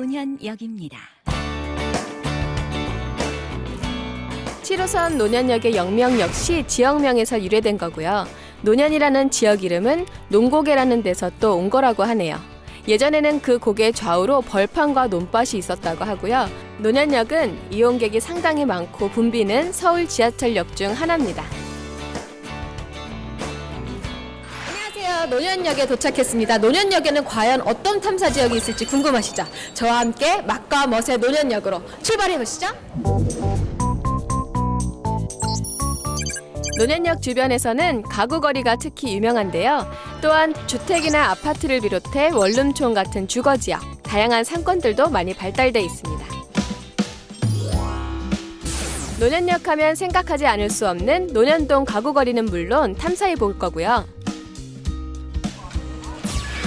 노년역입니다. 7호선 노년역의 영명 역시 지역명에서 유래된 거고요. 노년이라는 지역 이름은 농고개라는 데서 또 온 거라고 하네요. 예전에는 그 고개 좌우로 벌판과 논밭이 있었다고 하고요. 노년역은 이용객이 상당히 많고 붐비는 서울 지하철역 중 하나입니다. 안녕하세요. 노년역에 도착했습니다. 노년역에는 과연 어떤 탐사 지역이 있을지 궁금하시죠? 저와 함께 맛과 멋의 노년역으로 출발해 보시죠. 노년역 주변에서는 가구 거리가 특히 유명한데요. 또한 주택이나 아파트를 비롯해 원룸촌 같은 주거 지역, 다양한 상권들도 많이 발달돼 있습니다. 노년역 하면 생각하지 않을 수 없는 노년동 가구 거리는 물론 탐사해 볼 거고요.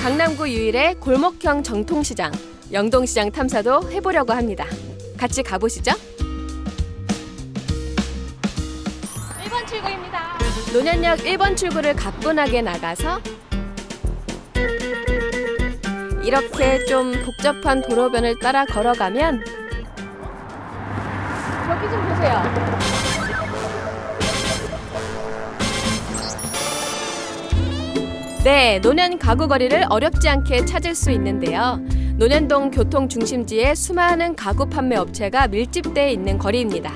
강남구 유일의 골목형 정통시장, 영동시장 탐사도 해보려고 합니다. 같이 가보시죠. 1번 출구입니다. 노년역 1번 출구를 가뿐하게 나가서 이렇게 좀 복잡한 도로변을 따라 걸어가면 여기 좀 보세요. 네, 노년 가구 거리를 어렵지 않게 찾을 수 있는데요. 노년동 교통 중심지에 수많은 가구 판매 업체가 밀집돼 있는 거리입니다.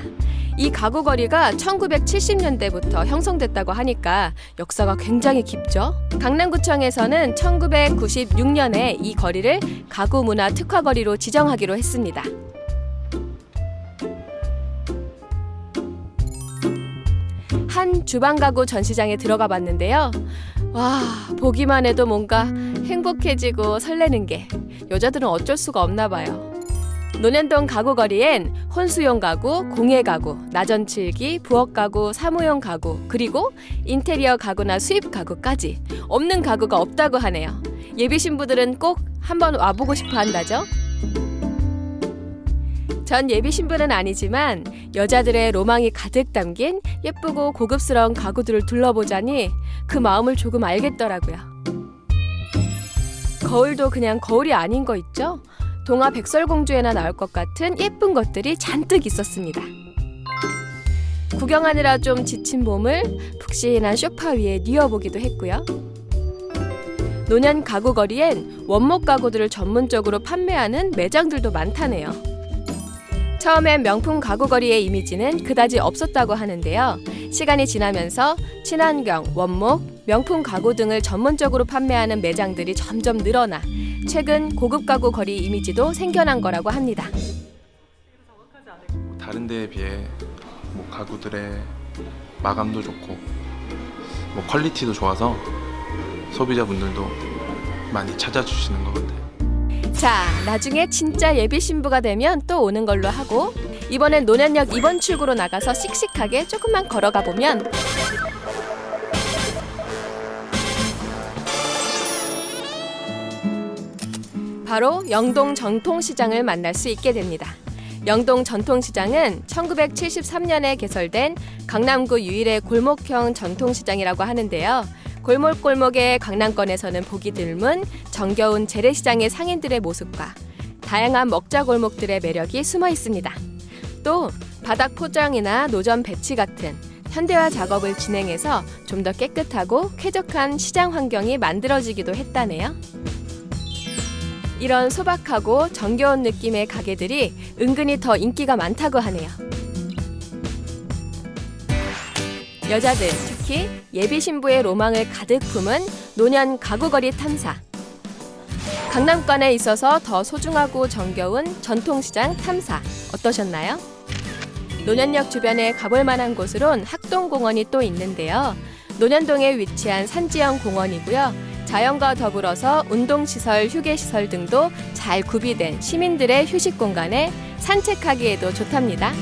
이 가구 거리가 1970년대부터 형성됐다고 하니까 역사가 굉장히 깊죠. 강남구청에서는 1996년에 이 거리를 가구 문화 특화 거리로 지정하기로 했습니다. 한 주방 가구 전시장에 들어가 봤는데요. 와, 보기만 해도 뭔가 행복해지고 설레는 게 여자들은 어쩔 수가 없나 봐요. 노년동 가구 거리엔 혼수용 가구, 공예 가구, 나전칠기, 부엌 가구, 사무용 가구, 그리고 인테리어 가구나 수입 가구까지 없는 가구가 없다고 하네요. 예비 신부들은 꼭 한번 와보고 싶어 한다죠. 전 예비 신부는 아니지만 여자들의 로망이 가득 담긴 예쁘고 고급스러운 가구들을 둘러보자니 그 마음을 조금 알겠더라고요. 거울도 그냥 거울이 아닌 거 있죠? 동화 백설공주에나 나올 것 같은 예쁜 것들이 잔뜩 있었습니다. 구경하느라 좀 지친 몸을 푹신한 소파 위에 뉘어보기도 했고요. 노년 가구 거리엔 원목 가구들을 전문적으로 판매하는 매장들도 많다네요. 처음엔 명품 가구 거리의 이미지는 그다지 없었다고 하는데요. 시간이 지나면서 친환경, 원목, 명품 가구 등을 전문적으로 판매하는 매장들이 점점 늘어나 최근 고급 가구 거리 이미지도 생겨난 거라고 합니다. 다른 데에 비해 뭐 가구들의 마감도 좋고 뭐 퀄리티도 좋아서 소비자분들도 많이 찾아주시는 것 같아요. 자, 나중에 진짜 예비 신부가 되면 또 오는 걸로 하고 이번엔 노년역 2번 출구로 나가서 씩씩하게 조금만 걸어가 보면 바로 영동 전통시장을 만날 수 있게 됩니다. 영동 전통시장은 1973년에 개설된 강남구 유일의 골목형 전통시장이라고 하는데요. 골목골목의 강남권에서는 보기 드문 정겨운 재래시장의 상인들의 모습과 다양한 먹자 골목들의 매력이 숨어 있습니다. 또 바닥 포장이나 노점 배치 같은 현대화 작업을 진행해서 좀 더 깨끗하고 쾌적한 시장 환경이 만들어지기도 했다네요. 이런 소박하고 정겨운 느낌의 가게들이 은근히 더 인기가 많다고 하네요. 여자들, 특히 예비 신부의 로망을 가득 품은 노년 가구거리 탐사. 강남권에 있어서 더 소중하고 정겨운 전통시장 탐사 어떠셨나요? 노년역 주변에 가볼 만한 곳으론 학동공원이 또 있는데요. 노년동에 위치한 산지형 공원이고요. 자연과 더불어서 운동시설, 휴게시설 등도 잘 구비된 시민들의 휴식 공간에 산책하기에도 좋답니다.